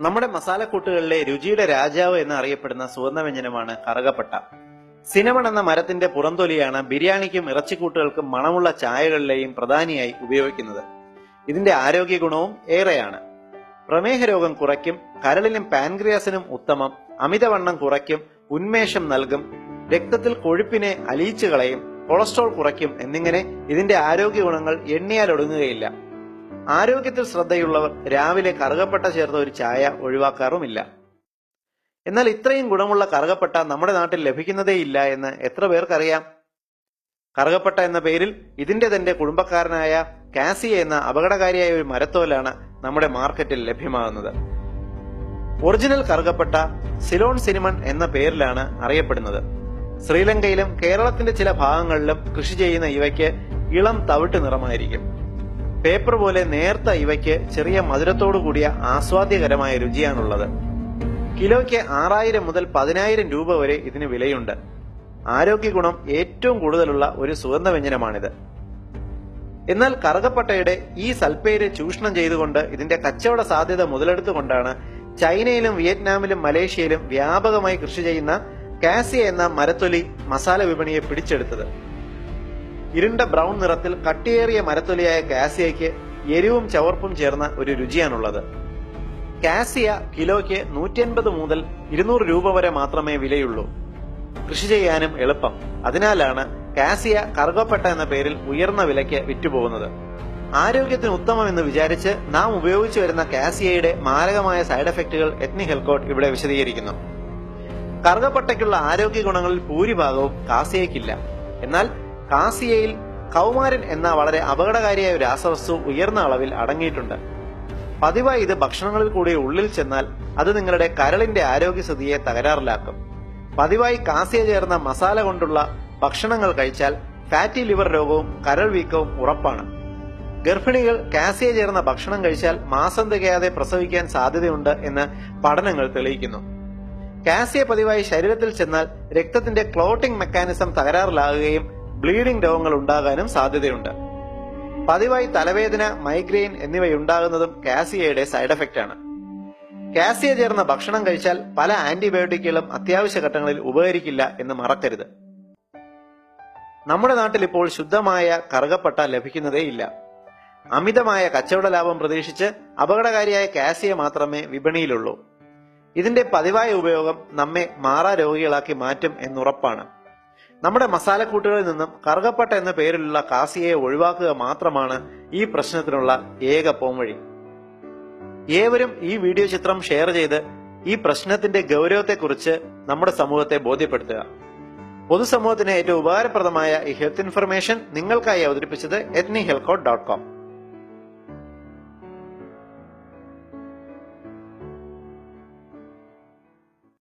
നമ്മുടെ മസാലക്കൂട്ടുകളിലെ രുചിയുടെ രാജാവ് എന്ന് അറിയപ്പെടുന്ന സുഗന്ധ വ്യഞ്ജനമാണ് കറുകപ്പട്ട. സിനമൺ എന്ന മരത്തിന്റെ പുറംതൊലിയാണ് ബിരിയാണിക്കും ഇറച്ചിക്കൂട്ടുകൾക്കും മണമുള്ള ചായകളിലെയും പ്രധാനിയായി ഉപയോഗിക്കുന്നത്. ഇതിന്റെ ആരോഗ്യ ഗുണവും ഏറെയാണ്. പ്രമേഹ രോഗം കുറയ്ക്കും കരളിനും പാൻക്രിയാസിനും ഉത്തമം അമിതവണ്ണം കുറയ്ക്കും ഉന്മേഷം നൽകും രക്തത്തിൽ കൊഴുപ്പിനെ അലിയിച്ചു കളയും കൊളസ്ട്രോൾ കുറയ്ക്കും എന്നിങ്ങനെ ഇതിന്റെ ആരോഗ്യ ഗുണങ്ങൾ എണ്ണിയാൽ ഒടുങ്ങുകയില്ല ആരോഗ്യത്തിൽ ശ്രദ്ധയുള്ളവർ രാവിലെ കറുകപ്പെട്ട ചേർത്ത ഒരു ചായ ഒഴിവാക്കാറുമില്ല. എന്നാൽ ഇത്രയും ഗുണമുള്ള കറുകപ്പെട്ട നമ്മുടെ നാട്ടിൽ ലഭിക്കുന്നതേയില്ല എന്ന് എത്ര പേർക്കറിയാം? കറുകപ്പെട്ട എന്ന പേരിൽ ഇതിന്റെ തന്റെ കുടുംബക്കാരനായ കാസിയ എന്ന അപകടകാരിയായ ഒരു മരത്തോലാണ് നമ്മുടെ മാർക്കറ്റിൽ ലഭ്യമാകുന്നത്. ഒറിജിനൽ കറുകപ്പെട്ട സിലോൺ സിനിമൺ എന്ന പേരിലാണ് അറിയപ്പെടുന്നത്. ശ്രീലങ്കയിലും കേരളത്തിന്റെ ചില ഭാഗങ്ങളിലും കൃഷി ചെയ്യുന്ന ഇവയ്ക്ക് ഇളം തവിട്ട് നിറമായിരിക്കും. പേപ്പർ പോലെ നേർത്ത ഇവയ്ക്ക് ചെറിയ മധുരത്തോടു കൂടിയ ആസ്വാദ്യകരമായ രുചിയാണുള്ളത്. കിലോയ്ക്ക് ആറായിരം മുതൽ പതിനായിരം രൂപ വരെ ഇതിന് വിലയുണ്ട്. ആരോഗ്യ ഗുണം ഏറ്റവും കൂടുതലുള്ള ഒരു സുഗന്ധ വ്യഞ്ജനമാണിത് എന്നാൽ കറുകപ്പട്ടയുടെ ഈ സൽപ്പേര് ചൂഷണം ചെയ്തുകൊണ്ട് ഇതിന്റെ കച്ചവട സാധ്യത മുതലെടുത്തുകൊണ്ടാണ് ചൈനയിലും വിയറ്റ്നാമിലും മലേഷ്യയിലും വ്യാപകമായി കൃഷി ചെയ്യുന്ന കാസിയ എന്ന മരത്തൊലി മസാല വിപണിയെ പിടിച്ചെടുത്തത്. ഇരുണ്ട ബ്രൗൺ നിറത്തിൽ കട്ടിയേറിയ മരത്തൊലിയായ കാസിയയ്ക്ക് എരിവും ചവർപ്പും ചേർന്ന ഒരു രുചിയാണുള്ളത്. കാസിയ കിലോയ്ക്ക് നൂറ്റി അൻപത് മുതൽ ഇരുന്നൂറ് രൂപ വരെ മാത്രമേ വിലയുള്ളൂ. കൃഷി ചെയ്യാനും എളുപ്പം. അതിനാലാണ് കാസിയ കറുകപ്പെട്ട എന്ന പേരിൽ ഉയർന്ന വിലയ്ക്ക് വിറ്റുപോകുന്നത്. ആരോഗ്യത്തിന് ഉത്തമമെന്ന് വിചാരിച്ച് നാം ഉപയോഗിച്ചു വരുന്ന കാസിയയുടെ മാരകമായ സൈഡ് എഫക്റ്റുകൾ എത്നി ഹെൽക്കോട്ട് ഇവിടെ വിശദീകരിക്കുന്നു. കറുകപ്പട്ടയ്ക്കുള്ള ആരോഗ്യ ഗുണങ്ങളിൽ ഭൂരിഭാഗവും കാസിയയ്ക്കില്ല. എന്നാൽ കാസിയയിൽ കൗമാരൻ എന്ന വളരെ അപകടകാരിയായ രാസവസ്തു ഉയർന്ന അളവിൽ അടങ്ങിയിട്ടുണ്ട്. പതിവായി ഇത് ഭക്ഷണങ്ങളിൽ കൂടി ഉള്ളിൽ ചെന്നാൽ അത് നിങ്ങളുടെ കരളിന്റെ ആരോഗ്യസ്ഥിതിയെ തകരാറിലാക്കും. പതിവായി കാസിയ ചേർന്ന മസാല കൊണ്ടുള്ള ഭക്ഷണങ്ങൾ കഴിച്ചാൽ ഫാറ്റി ലിവർ രോഗവും കരൾ വീക്കവും ഉറപ്പാണ്. ഗർഭിണികൾ കാസിയ ചേർന്ന ഭക്ഷണം കഴിച്ചാൽ മാസം തികയാതെ പ്രസവിക്കാൻ സാധ്യതയുണ്ട് എന്ന് പഠനങ്ങൾ തെളിയിക്കുന്നു. കാസിയ പതിവായി ശരീരത്തിൽ ചെന്നാൽ രക്തത്തിന്റെ ക്ലോട്ടിംഗ് മെക്കാനിസം തകരാറിലാകുകയും ബ്ലീഡിംഗ് രോഗങ്ങൾ ഉണ്ടാകാനും സാധ്യതയുണ്ട്. പതിവായി തലവേദന മൈഗ്രെയിൻ എന്നിവയുണ്ടാകുന്നതും കാസിയയുടെ സൈഡ് എഫക്റ്റ് ആണ്. കാസിയ ചേർന്ന ഭക്ഷണം കഴിച്ചാൽ പല ആന്റിബയോട്ടിക്കുകളും അത്യാവശ്യ ഘട്ടങ്ങളിൽ ഉപകരിക്കില്ല എന്ന് മറക്കരുത്. നമ്മുടെ നാട്ടിൽ ഇപ്പോൾ ശുദ്ധമായ കറുകപ്പട്ട ലഭിക്കുന്നതേയില്ല അമിതമായ കച്ചവട ലാഭം പ്രതീക്ഷിച്ച് അപകടകാരിയായ കാസിയ മാത്രമേ വിപണിയിലുള്ളൂ. ഇതിന്റെ പതിവായ ഉപയോഗം നമ്മെ മാറാ രോഗികളാക്കി മാറ്റും എന്നുറപ്പാണ്. നമ്മുടെ മസാലക്കൂട്ടുകളിൽ നിന്നും കറുകപ്പട്ട എന്ന പേരിലുള്ള കാസിയെ ഒഴിവാക്കുക മാത്രമാണ് ഈ പ്രശ്നത്തിനുള്ള ഏക പോംവഴി ഏവരും ഈ വീഡിയോ ചിത്രം ഷെയർ ചെയ്ത് ഈ പ്രശ്നത്തിന്റെ ഗൗരവത്തെക്കുറിച്ച് നമ്മുടെ സമൂഹത്തെ ബോധ്യപ്പെടുത്തുക. പൊതുസമൂഹത്തിന് ഏറ്റവും ഉപകാരപ്രദമായ ഈ ഹെൽത്ത് ഇൻഫർമേഷൻ നിങ്ങൾക്കായി അവതരിപ്പിച്ചത് എത്നി ഹെൽക്കോട്ട് ഡോട്ട് കോം.